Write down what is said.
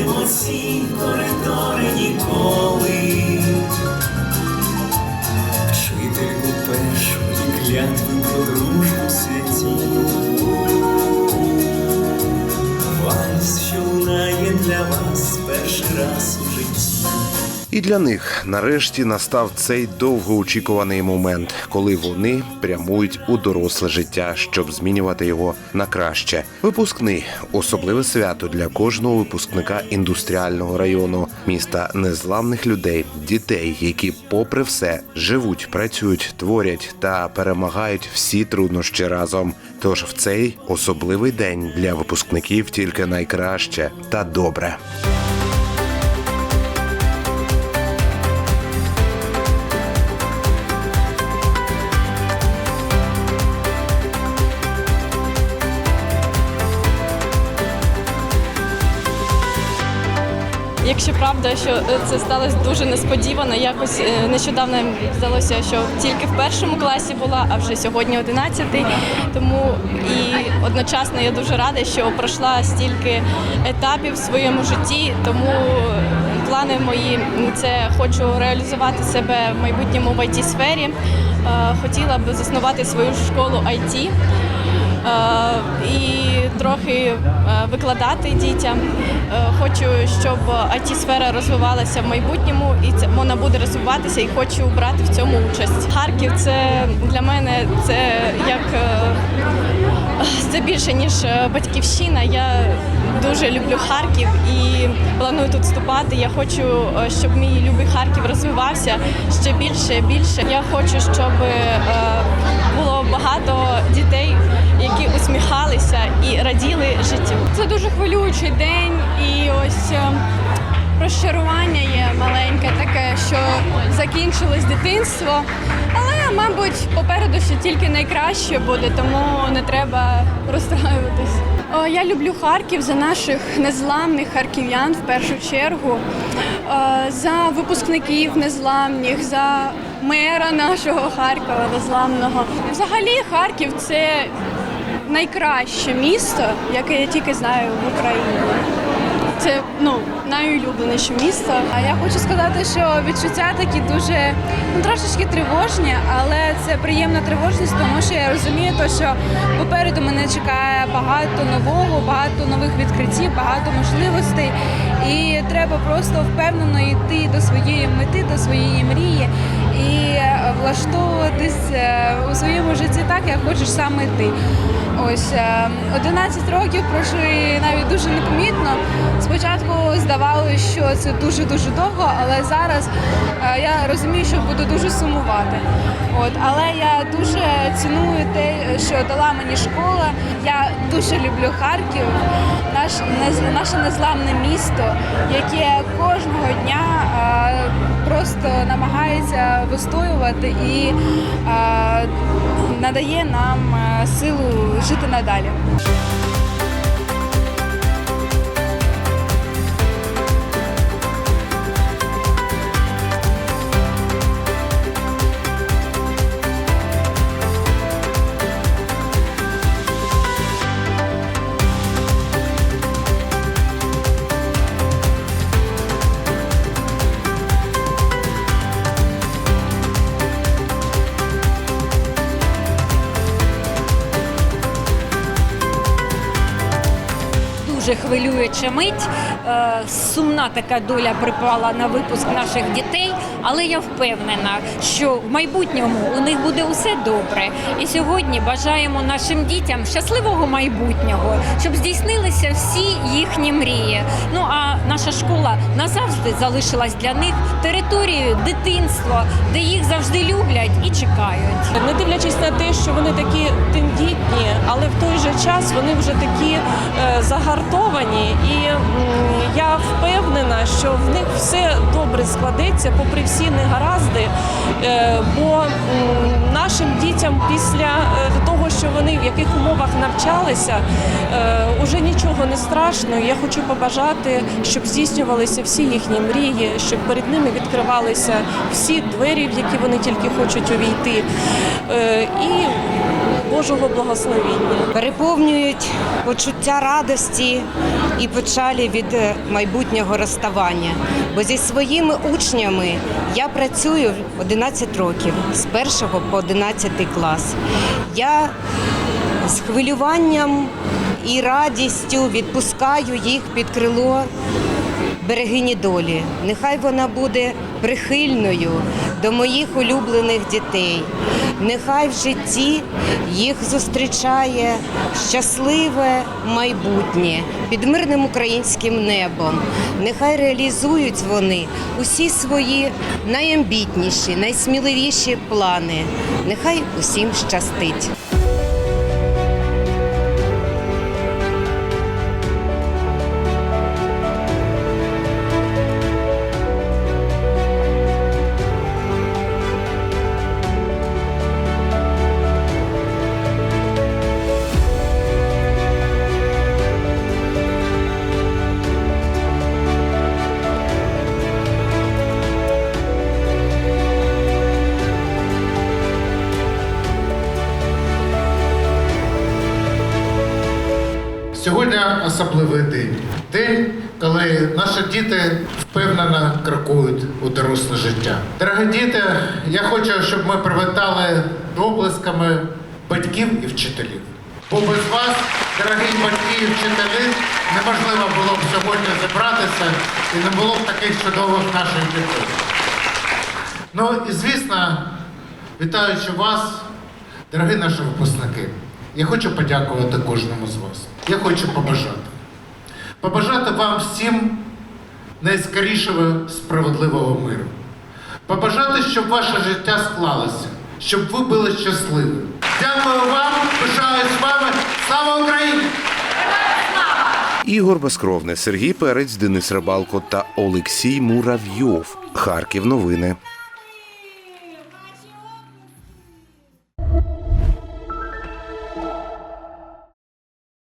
Залишимо всі коридори ніколи. Вчительку першу і клятву про дружбу святі. Вальс, що лунає для вас перший раз. І для них нарешті настав цей довгоочікуваний момент, коли вони прямують у доросле життя, щоб змінювати його на краще. Випускний особливе свято для кожного випускника індустріального району, міста незламних людей, дітей, які, попри все, живуть, працюють, творять та перемагають всі труднощі разом. Тож в цей особливий день для випускників тільки найкраще та добре. Якщо правда, що е, це сталося дуже несподівано, якось е, нещодавно здалося, що тільки в першому класі була, а вже сьогодні 11 Тому і одночасно я дуже рада, що пройшла стільки етапів в своєму житті. Тому плани мої це хочу реалізувати себе в майбутньому в it сфері. Хотіла б заснувати свою школу IT. Е, і трохи е, викладати дітям. Е, Хочу, щоб it сфера розвивалася в майбутньому, і це вона буде розвиватися, і хочу брати в цьому участь. Харків це для мене це як це більше ніж батьківщина. Я дуже люблю Харків і планую тут вступати. Я хочу, е, щоб мій любий Харків розвивався ще більше, більше. Я хочу, щоб е, було багато дітей, які усміхалися і раділи життю. Це дуже хвилюючий день, і ось е, розчарування є маленьке, таке, що закінчилось дитинство. Але, мабуть, попереду ще тільки найкраще буде, тому не треба розстраюватись. О, Я люблю Харків за наших незламних харків'ян в першу чергу, е, за випускників незламних, за мера нашого Харкова незламного. Взагалі, Харків це найкраще місто, яке я тільки знаю в Україні. Це ну найулюбленіше місто. А я хочу сказати, що відчуття такі дуже ну трошечки тривожні, але це приємна тривожність, тому що я розумію, то, що попереду мене чекає багато нового, багато нових відкриттів, багато можливостей. І треба просто впевнено йти до своєї мети, до своєї мрії і влаштовуватись е, у своєму житті так, як хочеш саме ти. Ось е, 11 років пройшли навіть дуже непомітно. Спочатку здавалося, що це дуже дуже довго, але зараз е, я розумію, що буду дуже сумувати. От, але я дуже ціную те, що дала мені школа. Я дуже люблю Харків, наш наше незламне місто, яке кожного дня е, просто намагається вистоювати і е, надає нам е, силу жити надалі. Дуже хвилююча мить. Е, Сумна така доля припала на випуск наших дітей, але я впевнена, що в майбутньому у них буде усе добре. І сьогодні бажаємо нашим дітям щасливого майбутнього, щоб здійснилися всі їхні мрії. Ну а наша школа назавжди залишилась для них територією дитинства, де їх завжди люблять і чекають. Не дивлячись на те, що вони такі тендітні, але в той же час вони вже такі е, загартовані, і я впевнена, що в них все добре складеться, попри всі негаразди. Е, бо нашим дітям після е, того, що вони в яких умовах навчалися, е, уже нічого не страшно. Я хочу побажати, щоб здійснювалися всі їхні мрії, щоб перед ними відкривалися всі двері, в які вони тільки хочуть увійти. І Божого благословіння. переповнюють почуття радості і печалі від е, майбутнього розставання. Бо зі своїми учнями я працюю 11 років з 1 по 11 клас. Я з хвилюванням і радістю відпускаю їх під крило берегині долі. Нехай вона буде прихильною до моїх улюблених дітей. Нехай в житті їх зустрічає щасливе майбутнє під мирним українським небом. Нехай реалізують вони усі свої найамбітніші, найсміливіші плани. Нехай усім щастить. Сьогодні особливий день. День, коли наші діти впевнено крокують у доросле життя. Дорогі діти, я хочу, щоб ми привітали оплесками батьків і вчителів. Бо без вас, дорогі батьки і вчителі, неможливо було б сьогодні зібратися і не було б таких чудових наших дітей. Ну і звісно, вітаючи вас, дорогі наші випускники, я хочу подякувати кожному з вас. Я хочу побажати. Побажати вам всім найскорішого справедливого миру. Побажати, щоб ваше життя склалося, щоб ви були щасливі. Дякую вам, пишаюсь вами. Слава Україні! Ігор Безкровне, Сергій Перець, Денис Рибалко та Олексій Муравйов. Харків новини.